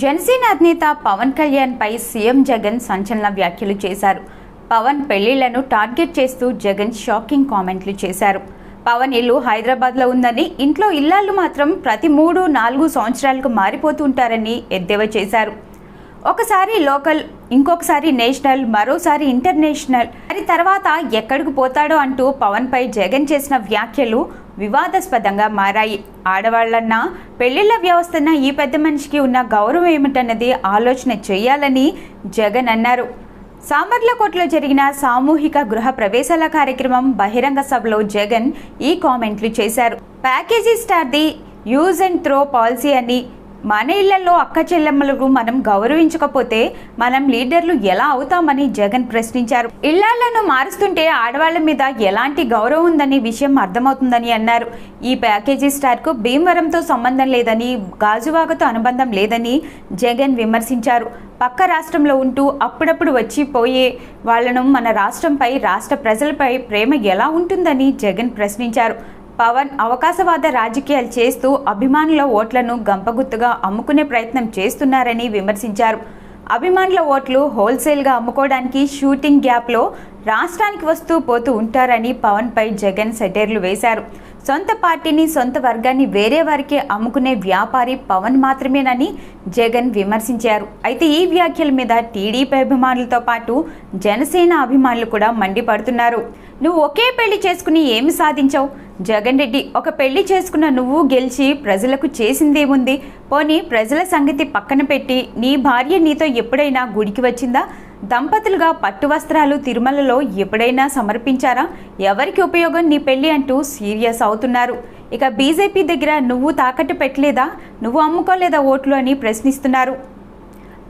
జనసేన అధినేత పవన్ కళ్యాణ్ పై సీఎం జగన్ సంచలన వ్యాఖ్యలు చేశారు. పవన్ పెళ్ళిళ్ళను టార్గెట్ చేస్తూ జగన్ షాకింగ్ కామెంట్లు చేశారు. పవన్ ఇల్లు హైదరాబాద్లో ఉందని ఇంట్లో ఇల్లాళ్ళు మాత్రం ప్రతి మూడు నాలుగు సంవత్సరాలకు మారిపోతుంటారని ఎద్దేవా చేశారు. ఒకసారి లోకల్ ఇంకొకసారి నేషనల్ మరోసారి ఇంటర్నేషనల్. మరి తర్వాత ఎక్కడికి పోతాడో అంటూ పవన్ పై జగన్ చేసిన వ్యాఖ్యలు వివాదాస్పదంగా మారాయి. ఆడవాళ్ళన్నా పెళ్ళిళ్ళ వ్యవస్థన ఈ పెద్ద మనిషికి ఉన్న గౌరవం ఏమిటన్నది ఆలోచన చేయాలని జగన్ అన్నారు. సామర్లకోటలో జరిగిన సామూహిక గృహ ప్రవేశాల కార్యక్రమం బహిరంగ సభలో జగన్ ఈ కామెంట్లు చేశారు. ప్యాకేజీ స్టార్ది యూజ్ అండ్ త్రో పాలసీ అని మన ఇళ్ళలో అక్క చెల్లెమ్మలకు మనం గౌరవించకపోతే మనం లీడర్లు ఎలా అవుతామని జగన్ ప్రశ్నించారు. ఇళ్ళాలను మారుస్తుంటే ఆడవాళ్ళ మీద ఎలాంటి గౌరవం ఉందని విషయం అర్థమవుతుందని అన్నారు. ఈ ప్యాకేజీ స్టార్కు భీమవరంతో సంబంధం లేదని గాజువాకతో అనుబంధం లేదని జగన్ విమర్శించారు. పక్క రాష్ట్రంలో ఉంటూ అప్పుడప్పుడు వచ్చి పోయే వాళ్ళను మన రాష్ట్రంపై రాష్ట్ర ప్రజలపై ప్రేమ ఎలా ఉంటుందని జగన్ ప్రశ్నించారు. పవన్ అవకాశవాద రాజకీయాలు చేస్తూ అభిమానుల ఓట్లను గంపగుత్తుగా అమ్ముకునే ప్రయత్నం చేస్తున్నారని విమర్శించారు. అభిమానుల ఓట్లు హోల్సేల్గా అమ్ముకోవడానికి షూటింగ్ గ్యాప్లో రాష్ట్రానికి వస్తూ పోతూ ఉంటారని పవన్పై జగన్ సెటైర్లు వేశారు. సొంత పార్టీని సొంత వర్గాన్ని వేరే వారికి అమ్ముకునే వ్యాపారి పవన్ మాత్రమేనని జగన్ విమర్శించారు. అయితే ఈ వ్యాఖ్యల మీద టీడీపీ అభిమానులతో పాటు జనసేన అభిమానులు కూడా మండిపడుతున్నారు. నువ్వు ఒకే పెళ్ళి చేసుకుని ఏమి సాధించావు? జగన్ రెడ్డి ఒక పెళ్ళి చేసుకున్న నువ్వు గెలిచి ప్రజలకు చేసిందేముంది? పోనీ ప్రజల సంగతి పక్కన పెట్టి నీ భార్య నీతో ఎప్పుడైనా గుడికి వచ్చిందా? దంపతులుగా పట్టు వస్త్రాలు తిరుమలలో ఎప్పుడైనా సమర్పించారా? ఎవరికి ఉపయోగం నీ పెళ్ళి అంటూ సీరియస్ అవుతున్నారు. ఇక బీజేపీ దగ్గర నువ్వు తాకట్టు పెట్టలేదా? నువ్వు అమ్ముకోలేదా ఓట్లు అని ప్రశ్నిస్తున్నారు.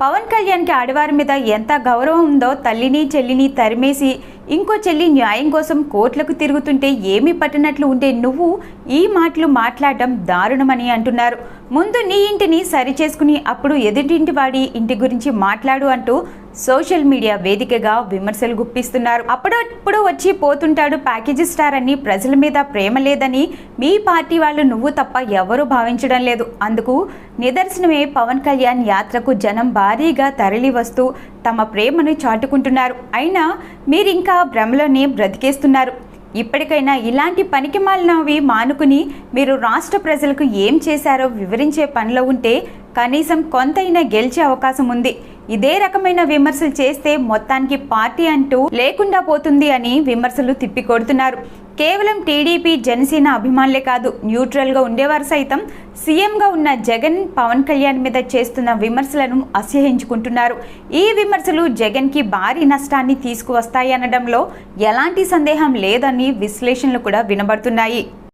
పవన్ కళ్యాణ్కి ఆడవారి మీద ఎంత గౌరవం ఉందో తల్లిని చెల్లిని తరిమేసి ఇంకో చెల్లి న్యాయం కోసం కోట్లకు తిరుగుతుంటే ఏమీ పట్టినట్లు ఉండే నువ్వు ఈ మాటలు మాట్లాడడం దారుణమని అంటున్నారు. ముందు నీ ఇంటిని సరి చేసుకుని అప్పుడు ఎదుటింటి వాడి ఇంటి గురించి మాట్లాడు అంటూ సోషల్ మీడియా వేదికగా విమర్శలు గుప్పిస్తున్నారు. అప్పుడప్పుడు వచ్చి పోతుంటాడు ప్యాకేజీ స్టార్ అని ప్రజల మీద ప్రేమ లేదని మీ పార్టీ వాళ్ళు నువ్వు తప్ప ఎవరూ భావించడం లేదు. అందుకు నిదర్శనమే పవన్ కళ్యాణ్ యాత్రకు జనం భారీగా తరలి వస్తూ తమ ప్రేమను చాటుకుంటున్నారు. అయినా మీరింకా భ్రమలోనే బ్రతికేస్తున్నారు. ఇప్పటికైనా ఇలాంటి పనికి మాలినవి మానుకుని మీరు రాష్ట్ర ప్రజలకు ఏం చేశారో వివరించే పనిలో ఉంటే కనీసం కొంతైనా గెలిచే అవకాశం ఉంది. ఇదే రకమైన విమర్శలు చేస్తే మొత్తానికి పార్టీ అంటూ లేకుండా పోతుంది అని విమర్శలు తిప్పికొడుతున్నారు. కేవలం టీడీపీ జనసేన అభిమానులే కాదు న్యూట్రల్గా ఉండేవారు సైతం సీఎంగా ఉన్న జగన్ పవన్ కళ్యాణ్ మీద చేస్తున్న విమర్శలను అసహ్యించుకుంటున్నారు. ఈ విమర్శలు జగన్కి భారీ నష్టాన్ని తీసుకువస్తాయనడంలో ఎలాంటి సందేహం లేదని విశ్లేషణలు కూడా వినబడుతున్నాయి.